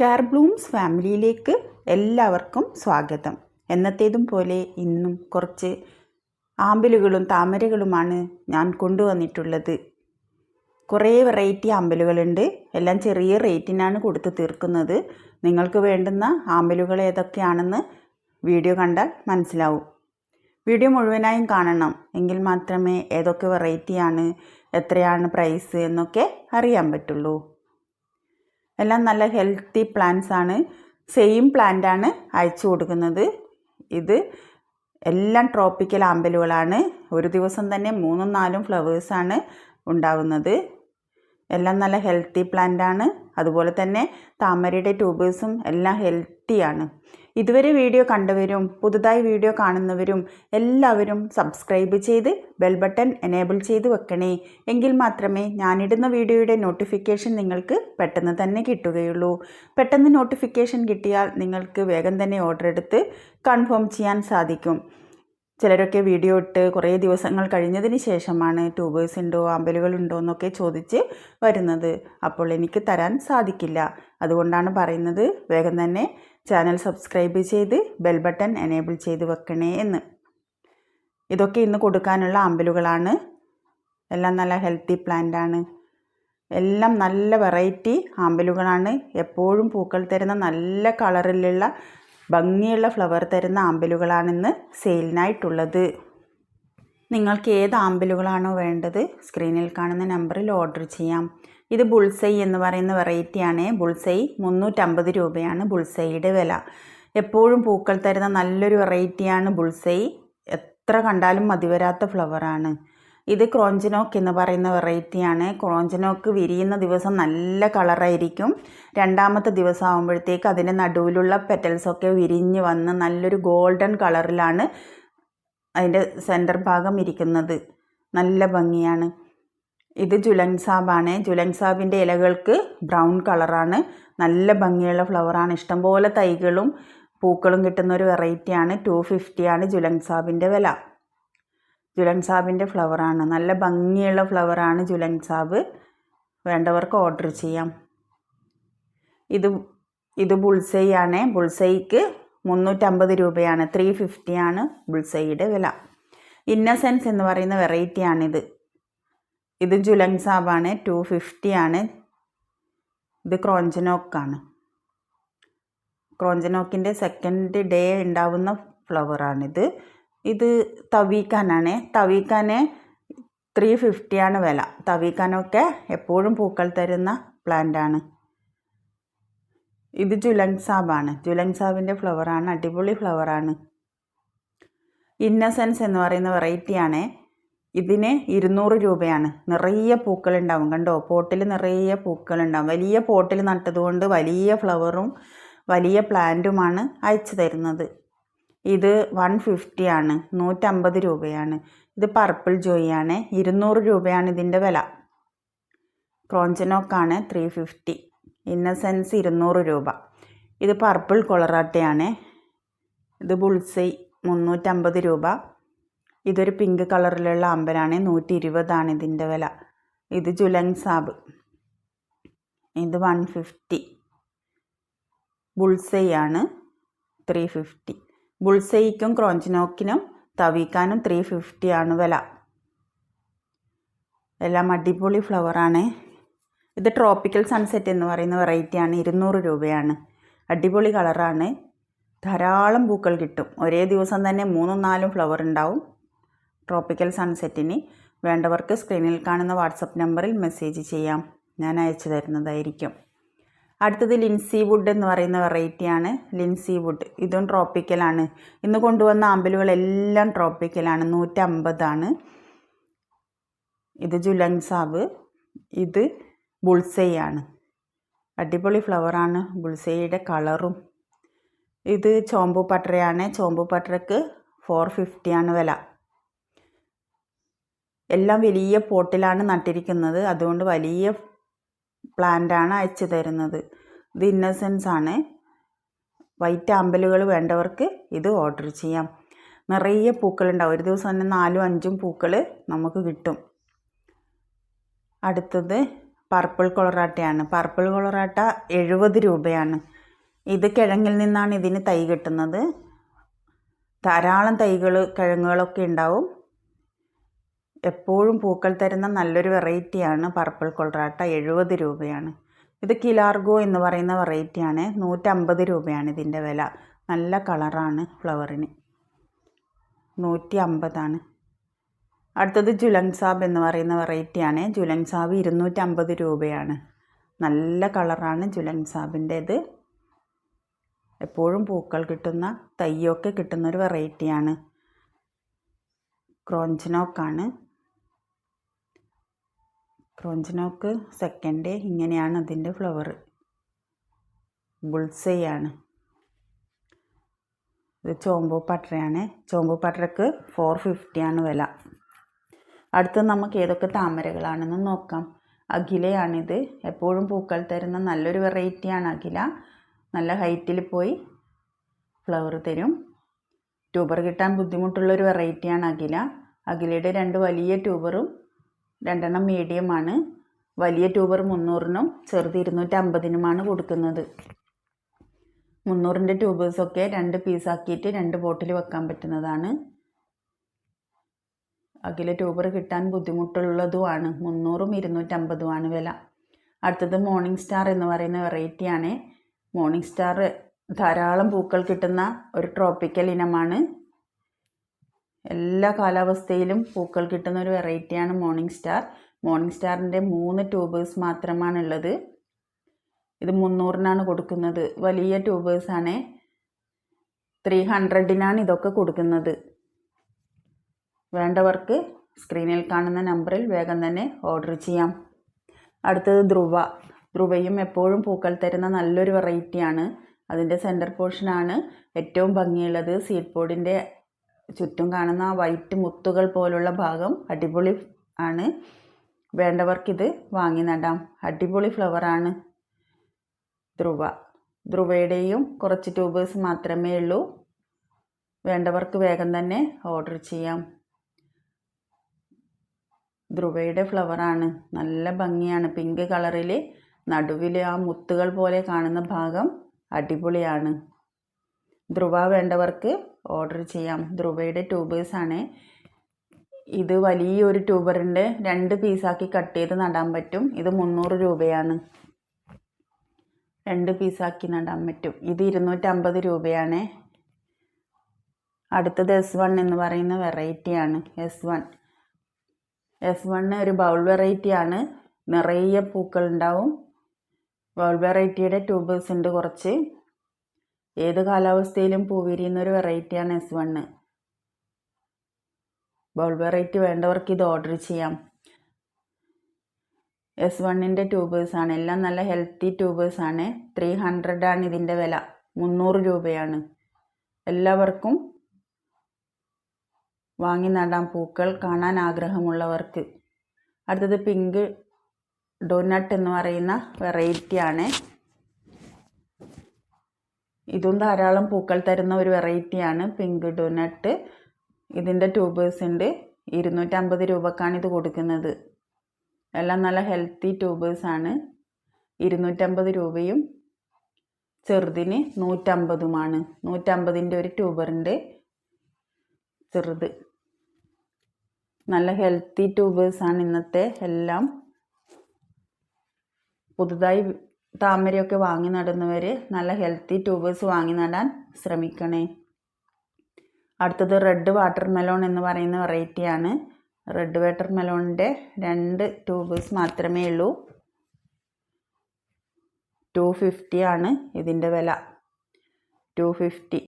Care Bloom's ഫാമിലിയിലേക്ക് എല്ലാവർക്കും സ്വാഗതം. എന്നത്തേതും പോലെ ഇന്നും കുറച്ച് ആമ്പലുകളും താമരകളുമാണ് ഞാൻ കൊണ്ടുവന്നിട്ടുള്ളത്. കുറേ വെറൈറ്റി ആമ്പലുകളുണ്ട്. എല്ലാം ചെറിയ റേറ്റിനാണ് കൊടുത്ത് തീർക്കുന്നത്. നിങ്ങൾക്ക് വേണ്ടുന്ന ആമ്പലുകൾ ഏതൊക്കെയാണെന്ന് വീഡിയോ കണ്ടാൽ മനസ്സിലാവും. വീഡിയോ മുഴുവനായും കാണണം. എങ്കിൽ മാത്രമേ ഏതൊക്കെ വെറൈറ്റിയാണ് എത്രയാണ് പ്രൈസ് എന്നൊക്കെ അറിയാൻ പറ്റുള്ളൂ. എല്ലാം നല്ല ഹെൽത്തി പ്ലാന്റ്സ് ആണ്. സെയിം പ്ലാന്റ് ആണ് അയച്ചു കൊടുക്കുന്നത്. ഇത് എല്ലാം ട്രോപ്പിക്കൽ ആമ്പലുകളാണ്. ഒരു ദിവസം തന്നെ മൂന്നും നാലും ഫ്ലവേഴ്സാണ് ഉണ്ടാവുന്നത്. എല്ലാം നല്ല ഹെൽത്തി പ്ലാന്റ് ആണ്. അതുപോലെ തന്നെ താമരയുടെ ട്യൂബേഴ്സും എല്ലാം ഹെൽത്തിയാണ് ഇതുവരെ വീഡിയോ കണ്ടവരും പുതുതായി വീഡിയോ കാണുന്നവരും എല്ലാവരും സബ്സ്ക്രൈബ് ചെയ്ത് ബെൽ ബട്ടൺ എനേബിൾ ചെയ്ത് വെക്കണേ. എങ്കിൽ മാത്രമേ ഞാനിടുന്ന വീഡിയോയുടെ നോട്ടിഫിക്കേഷൻ നിങ്ങൾക്ക് പെട്ടെന്ന് തന്നെ കിട്ടുകയുള്ളൂ. പെട്ടെന്ന് നോട്ടിഫിക്കേഷൻ കിട്ടിയാൽ നിങ്ങൾക്ക് വേഗം തന്നെ ഓർഡർ എടുത്ത് കൺഫേം ചെയ്യാൻ സാധിക്കും. ചിലരൊക്കെ വീഡിയോ ഇട്ട് കുറേ ദിവസങ്ങൾ കഴിഞ്ഞതിന് ശേഷമാണ് ട്യൂബേഴ്സ് ഉണ്ടോ ആമ്പലുകളുണ്ടോ എന്നൊക്കെ ചോദിച്ച് വരുന്നത്. അപ്പോൾ എനിക്ക് തരാൻ സാധിക്കില്ല. അതുകൊണ്ടാണ് പറയുന്നത് വേഗം തന്നെ ചാനൽ സബ്സ്ക്രൈബ് ചെയ്ത് ബെൽ ബട്ടൺ എനേബിൾ ചെയ്ത് വെക്കണേ എന്ന്. ഇതൊക്കെ ഇന്ന് കൊടുക്കാനുള്ള അമ്പലുകളാണ്. എല്ലാം നല്ല ഹെൽത്തി പ്ലാന്റ് ആണ്. എല്ലാം നല്ല വെറൈറ്റി ആമ്പലുകളാണ് എപ്പോഴും പൂക്കൾ തരുന്ന നല്ല കളറിലുള്ള ഭംഗിയുള്ള ഫ്ലവർ തരുന്ന ആമ്പലുകളാണിന്ന് സെയിലിനായിട്ടുള്ളത് നിങ്ങൾക്ക് ഏത് ആമ്പലുകളാണോ വേണ്ടത് സ്ക്രീനിൽ കാണുന്ന നമ്പറിൽ ഓർഡർ ചെയ്യാം. ഇത് ബുൾസൈ എന്ന് പറയുന്ന വെറൈറ്റിയാണ് ബുൾസൈ മുന്നൂറ്റമ്പത് രൂപയാണ് ബുൾസൈയുടെ വില. എപ്പോഴും പൂക്കൾ തരുന്ന നല്ലൊരു വെറൈറ്റിയാണ് ബുൾസൈ എത്ര കണ്ടാലും മതിവരാത്ത ഫ്ലവറാണ് ഇത് ക്രോഞ്ചനോക്ക് എന്ന് പറയുന്ന വെറൈറ്റിയാണ് ക്രോഞ്ചനോക്ക് വിരിയുന്ന ദിവസം നല്ല കളറായിരിക്കും രണ്ടാമത്തെ ദിവസം ആകുമ്പോഴത്തേക്ക് അതിന്റെ നടുവിലുള്ള പെറ്റൽസൊക്കെ വിരിഞ്ഞ് വന്ന് നല്ലൊരു ഗോൾഡൻ കളറിലാണ് അതിന്റെ സെന്റർ ഭാഗം ഇരിക്കുന്നത്. നല്ല ഭംഗിയാണ്. ഇത് ജുലങ് സാബാണ് ജുലങ് സാബിന്റെ ഇലകൾക്ക് ബ്രൗൺ കളറാണ് നല്ല ഭംഗിയുള്ള ഫ്ലവറാണ് ഇഷ്ടംപോലെ തൈകളും പൂക്കളും കിട്ടുന്ന ഒരു വെറൈറ്റിയാണ് ടു ഫിഫ്റ്റിയാണ് ജുലങ് സാബിന്റെ വില. ജുലൻ സാബിന്റെ ഫ്ലവറാണ്. നല്ല ഭംഗിയുള്ള ഫ്ലവറാണ് ജുലൻ സാബ് വേണ്ടവർക്ക് ഓർഡർ ചെയ്യാം. ഇത് ഇത് ബുൾസൈ ആണ് ബുൾസൈക്ക് മുന്നൂറ്റമ്പത് രൂപയാണ്. ത്രീ ഫിഫ്റ്റിയാണ് ബുൾസൈയുടെ വില. ഇന്നസെൻസ് എന്ന് പറയുന്ന വെറൈറ്റിയാണിത്. ഇത് ജുലൻ സാബാണ് ടു ഫിഫ്റ്റിയാണ് ഇത് ക്രോഞ്ചനോക്കാണ്. ക്രോഞ്ചനോക്കിന്റെ സെക്കൻഡ് ഡേ ഉണ്ടാവുന്ന ഫ്ലവറാണിത്. ഇത് തവീക്കാനാണ്. തവീക്കാന് ത്രീ ഫിഫ്റ്റിയാണ് വില. തവീക്കാനൊക്കെ എപ്പോഴും പൂക്കൾ തരുന്ന പ്ലാന്റാണ് ഇത് ജുലങ് സാബാണ് ജുലങ് സാബിന്റെ ഫ്ലവറാണ് അടിപൊളി ഫ്ലവറാണ് ഇന്നസെൻസ് എന്ന് പറയുന്ന വെറൈറ്റിയാണ് ഇതിന് ഇരുന്നൂറ് രൂപയാണ്. നിറയെ പൂക്കളുണ്ടാവും. കണ്ടോ? പോട്ടിൽ നിറയെ പൂക്കളുണ്ടാവും. വലിയ പോട്ടിൽ നട്ടതുകൊണ്ട് വലിയ ഫ്ലവറും വലിയ പ്ലാന്റുമാണ് അയച്ചു തരുന്നത്. ഇത് വൺ ഫിഫ്റ്റി ആണ് നൂറ്റമ്പത് രൂപയാണ്. ഇത് പർപ്പിൾ ജോയിയാണ് ഇരുന്നൂറ് രൂപയാണ് ഇതിന്റെ വില. ക്രോഞ്ചനോക്കാണ് ത്രീ ഫിഫ്റ്റി ഇന്നസെൻസ് ഇരുന്നൂറ് രൂപ. ഇത് പർപ്പിൾ കൊളറാട്ടയാണ് ഇത് ബുൾസൈ മുന്നൂറ്റമ്പത് രൂപ. ഇതൊരു പിങ്ക് കളറിലുള്ള അമ്പലാണ് നൂറ്റി ഇരുപതാണ് ഇതിന്റെ വില. ഇത് ജുലങ് സാബ്. ഇത് വൺ ഫിഫ്റ്റി ബുൾസൈ ആണ് ത്രീ ഫിഫ്റ്റി. ബുൾസൈക്കും ക്രോഞ്ചിനോക്കിനും തവിക്കാനും ത്രീ ഫിഫ്റ്റി ആണ് വില. എല്ലാം അടിപൊളി ഫ്ലവറാണ് ഇത് ട്രോപ്പിക്കൽ സൺസെറ്റ് എന്ന് പറയുന്ന വെറൈറ്റിയാണ് ഇരുന്നൂറ് രൂപയാണ്. അടിപൊളി കളറാണ് ധാരാളം പൂക്കൾ കിട്ടും. ഒരേ ദിവസം തന്നെ മൂന്നും നാലും ഫ്ലവർ ഉണ്ടാവും. ട്രോപ്പിക്കൽ സൺസെറ്റിന് വേണ്ടവർക്ക് സ്ക്രീനിൽ കാണുന്ന വാട്സപ്പ് നമ്പറിൽ മെസ്സേജ് ചെയ്യാം. ഞാൻ അയച്ചു തരുന്നതായിരിക്കും. അടുത്തത് ലിൻസി വുഡ് എന്ന് പറയുന്ന വെറൈറ്റിയാണ് ലിൻസി വുഡ്. ഇതും ട്രോപ്പിക്കലാണ് ഇന്ന് കൊണ്ടുവന്ന ആമ്പലുകളെല്ലാം ട്രോപ്പിക്കലാണ് നൂറ്റമ്പതാണ് ഇത് ജുലങ് ഇത് ബുൾസൈ ആണ്. അടിപൊളി ഫ്ലവറാണ് ബുൾസൈയുടെ കളറും ഇത് ചോമ്പു പട്ടറയാണ്. ചോമ്പു പട്ടറയ്ക്ക് ഫോർ ഫിഫ്റ്റിയാണ് വില. എല്ലാം വലിയ പോട്ടിലാണ് നട്ടിരിക്കുന്നത്. അതുകൊണ്ട് വലിയ പ്ലാന്റാണ് അയച്ചു തരുന്നത്. ഇത് ഇന്നസെൻസ് ആണ്. വൈറ്റ് ആമ്പലുകൾ വേണ്ടവർക്ക് ഇത് ഓർഡർ ചെയ്യാം. നിറയെ പൂക്കളുണ്ടാവും. ഒരു ദിവസം തന്നെ നാലും അഞ്ചും പൂക്കൾ നമുക്ക് കിട്ടും. അടുത്തത് പർപ്പിൾ കൊളറാട്ടയാണ്. പർപ്പിൾ കൊളറാട്ട എഴുപത് രൂപയാണ്. ഇത് കിഴങ്ങിൽ നിന്നാണ് ഇതിന് തൈ കിട്ടുന്നത്. ധാരാളം തൈകൾ കിഴങ്ങുകളൊക്കെ ഉണ്ടാവും. എപ്പോഴും പൂക്കൾ തരുന്ന നല്ലൊരു വെറൈറ്റിയാണ് പർപ്പിൾ കൊളറാട്ട എഴുപത് രൂപയാണ്. ഇത് കിലാർഗോ എന്ന് പറയുന്ന വെറൈറ്റിയാണ്. നൂറ്റമ്പത് രൂപയാണ് ഇതിന്റെ വില. നല്ല കളറാണ് ഫ്ലവറിന്. നൂറ്റി അമ്പതാണ് അടുത്തത് ജുലങ് സാബ് എന്ന് പറയുന്ന വെറൈറ്റിയാണ്. ജുലങ് സാബ് ഇരുന്നൂറ്റമ്പത് രൂപയാണ്. നല്ല കളറാണ് ജുലങ് എപ്പോഴും പൂക്കൾ കിട്ടുന്ന തയ്യൊക്കെ കിട്ടുന്നൊരു വെറൈറ്റിയാണ്. ക്രോഞ്ചനോക്കാണ്. ക്രോഞ്ചനോക്ക് സെക്കൻഡ് ഇങ്ങനെയാണ് അതിന്റെ ഫ്ലവർ ബുൾസയാണ് ഇത് ചോമ്പോ പട്ടറയാണ്. ചോമ്പോ പട്ടറക്ക് ഫോർ ഫിഫ്റ്റിയാണ് വില. അടുത്ത് നമുക്ക് ഏതൊക്കെ താമരകളാണെന്ന് നോക്കാം. അഖിലയാണിത്. എപ്പോഴും പൂക്കൾ തരുന്ന നല്ലൊരു വെറൈറ്റിയാണ് അഖില. നല്ല ഹൈറ്റിൽ പോയി ഫ്ലവർ തരും. ട്യൂബർ കിട്ടാൻ ബുദ്ധിമുട്ടുള്ളൊരു വെറൈറ്റിയാണ് അഖില. അഖിലയുടെ രണ്ട് വലിയ ട്യൂബറും രണ്ടെണ്ണം മീഡിയമാണ്. വലിയ ട്യൂബർ മുന്നൂറിനും ചെറുത് ഇരുന്നൂറ്റമ്പതിനുമാണ് കൊടുക്കുന്നത്. മുന്നൂറിന്റെ ട്യൂബേഴ്സൊക്കെ രണ്ട് പീസാക്കിയിട്ട് രണ്ട് ബോട്ടിൽ വെക്കാൻ പറ്റുന്നതാണ്. അകിലെ ട്യൂബർ കിട്ടാൻ ബുദ്ധിമുട്ടുള്ളതുമാണ്. മുന്നൂറും ഇരുന്നൂറ്റമ്പതുമാണ് വില. അടുത്തത് മോർണിംഗ് സ്റ്റാർ എന്ന് പറയുന്ന വെറൈറ്റിയാണ്. മോർണിംഗ് സ്റ്റാർ ധാരാളം പൂക്കൾ കിട്ടുന്ന ഒരു ട്രോപ്പിക്കൽ ഇനമാണ്. എല്ലാ കാലാവസ്ഥയിലും പൂക്കൾ കിട്ടുന്ന ഒരു വെറൈറ്റിയാണ് മോർണിംഗ് സ്റ്റാർ മോർണിംഗ് സ്റ്റാറിന്റെ മൂന്ന് ട്യൂബേഴ്സ് മാത്രമാണുള്ളത്. ഇത് മുന്നൂറിനാണ് കൊടുക്കുന്നത്. വലിയ ട്യൂബേഴ്സാണ് ത്രീ ഹൺഡ്രഡിനാണ് ഇതൊക്കെ കൊടുക്കുന്നത്. വേണ്ടവർക്ക് സ്ക്രീനിൽ കാണുന്ന നമ്പറിൽ വേഗം തന്നെ ഓർഡർ ചെയ്യാം. അടുത്തത് ധ്രുവ. ധ്രുവയും എപ്പോഴും പൂക്കൾ തരുന്ന നല്ലൊരു വെറൈറ്റിയാണ് അതിന്റെ സെന്റർ പോർഷനാണ് ഏറ്റവും ഭംഗിയുള്ളത്. സീഡ് പോഡിന്റെ ചുറ്റും കാണുന്ന ആ വൈറ്റ് മുത്തുകൾ പോലുള്ള ഭാഗം അടിപൊളി ആണ്. വേണ്ടവർക്കിത് വാങ്ങി നടാം. അടിപൊളി ഫ്ലവറാണ് ധ്രുവ. ധ്രുവയുടെയും കുറച്ച് ട്യൂബേഴ്സ് മാത്രമേ ഉള്ളൂ. വേണ്ടവർക്ക് വേഗം തന്നെ ഓർഡർ ചെയ്യാം. ധ്രുവയുടെ ഫ്ലവറാണ് നല്ല ഭംഗിയാണ്. പിങ്ക് കളറിൽ നടുവിൽ ആ മുത്തുകൾ പോലെ കാണുന്ന ഭാഗം അടിപൊളിയാണ്. ധ്രുവ വേണ്ടവർക്ക് ഓർഡർ ചെയ്യാം. ധ്രുവയുടെ ട്യൂബേഴ്സാണ് ഇത് വലിയൊരു ട്യൂബറിന്റെ രണ്ട് പീസാക്കി കട്ട് ചെയ്ത് നടാൻ പറ്റും. ഇത് മുന്നൂറ് രൂപയാണ്. രണ്ട് പീസാക്കി നടാൻ പറ്റും. ഇത് ഇരുന്നൂറ്റമ്പത് രൂപയാണ്. അടുത്തത് എസ് വൺ എന്ന് പറയുന്ന വെറൈറ്റിയാണ് എസ് വൺ എസ് വൺ ഒരു ബൗൾ വെറൈറ്റിയാണ് നിറയെ പൂക്കളുണ്ടാവും. ബൗൾ വെറൈറ്റിയുടെ ട്യൂബേഴ്സ് ഉണ്ട് കുറച്ച്. ഏത് കാലാവസ്ഥയിലും പൂ വിരിയുന്ന ഒരു വെറൈറ്റിയാണ് എസ് വണ്ണ് ബൗൾ വെറൈറ്റി വേണ്ടവർക്ക് ഇത് ഓർഡർ ചെയ്യാം. എസ് വണ്ണിന്റെ ട്യൂബേഴ്സാണ് എല്ലാം നല്ല ഹെൽത്തി ട്യൂബേഴ്സാണ് ത്രീ ഹൺഡ്രഡാണ് ഇതിന്റെ വില. മുന്നൂറ് രൂപയാണ്. എല്ലാവർക്കും വാങ്ങി നടാം പൂക്കൾ. കാണാൻ ആഗ്രഹമുള്ളവർക്ക്. അടുത്തത് പിങ്ക് ഡോനട്ട് എന്ന് പറയുന്ന വെറൈറ്റിയാണ് ഇതും ധാരാളം പൂക്കൾ തരുന്ന ഒരു വെറൈറ്റിയാണ് പിങ്ക് ഡോനട്ട് ഇതിന്റെ ട്യൂബേഴ്സ് ഉണ്ട് ഇരുന്നൂറ്റമ്പത് രൂപക്കാണ് ഇത് കൊടുക്കുന്നത്. എല്ലാം നല്ല ഹെൽത്തി ട്യൂബേഴ്സാണ് ഇരുന്നൂറ്റമ്പത് രൂപയും ചെറുതിന് നൂറ്റമ്പതുമാണ്. നൂറ്റമ്പതിന്റെ ഒരു ട്യൂബറുണ്ട് ചെറുത്. നല്ല ഹെൽത്തി ട്യൂബേഴ്സാണ് ഇന്നത്തെ എല്ലാം. പുതുതായി താമരയൊക്കെ വാങ്ങി നടുന്നവർ നല്ല ഹെൽത്തി ട്യൂബേഴ്സ് വാങ്ങി നടാൻ ശ്രമിക്കണേ. അടുത്തത് റെഡ് വാട്ടർ മെലോൺ എന്ന് പറയുന്ന വെറൈറ്റിയാണ് റെഡ് വാട്ടർ മെലോണിന്റെ രണ്ട് ട്യൂബേഴ്സ് മാത്രമേ ഉള്ളൂ. ടു ഫിഫ്റ്റി ആണ് ഇതിന്റെ വില. To fifty